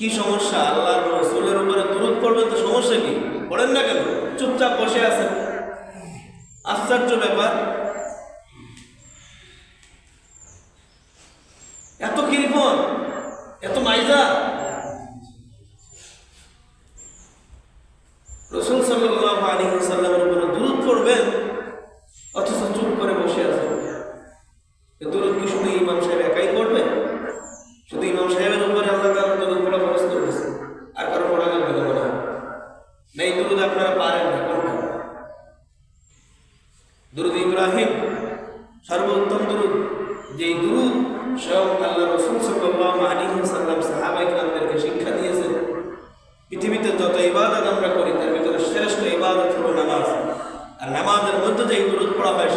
কি সমস্যা? আল্লাহর রসুলের উপরে দূরত পড়বে তো সমস্যা কি? পড়েন না কেন? চুপচাপ বসে আছেন। আশ্চর্য ব্যাপার। এত কিরিপন এত মাইজা। রসুল সাল্লাহ আলী সাল্লামের উপরে দূরত পড়বেন অথচ চুপ করে বসে আছেন এ দূরত কি শুধু ইমাম সাহেব একাই পড়বেন শুধু ইমাম সাহেবের উপরে আল্লাহ তাআলা দরুদ পড়া ফরজ করে দিয়েছেন আর কারও পড়া লাগবে না মনে হয় না এই দরুদ আপনারা পারেন না কোনটা দরুদ ইব্রাহিম সর্বোত্তম দরুদ। যেই দরুদ স্বয়ং আল্লাহ রসুল সাল্লাল্লাহু আলাইহি সাল্লাম সাহাবায়ে শিক্ষা দিয়েছেন, পৃথিবীতে যত ইবাদত আমরা করি, তার ভিতরে শ্রেষ্ঠ ইবাদত হল নামাজ। আর নামাজের মধ্যে যে দরুদ পড়া হয়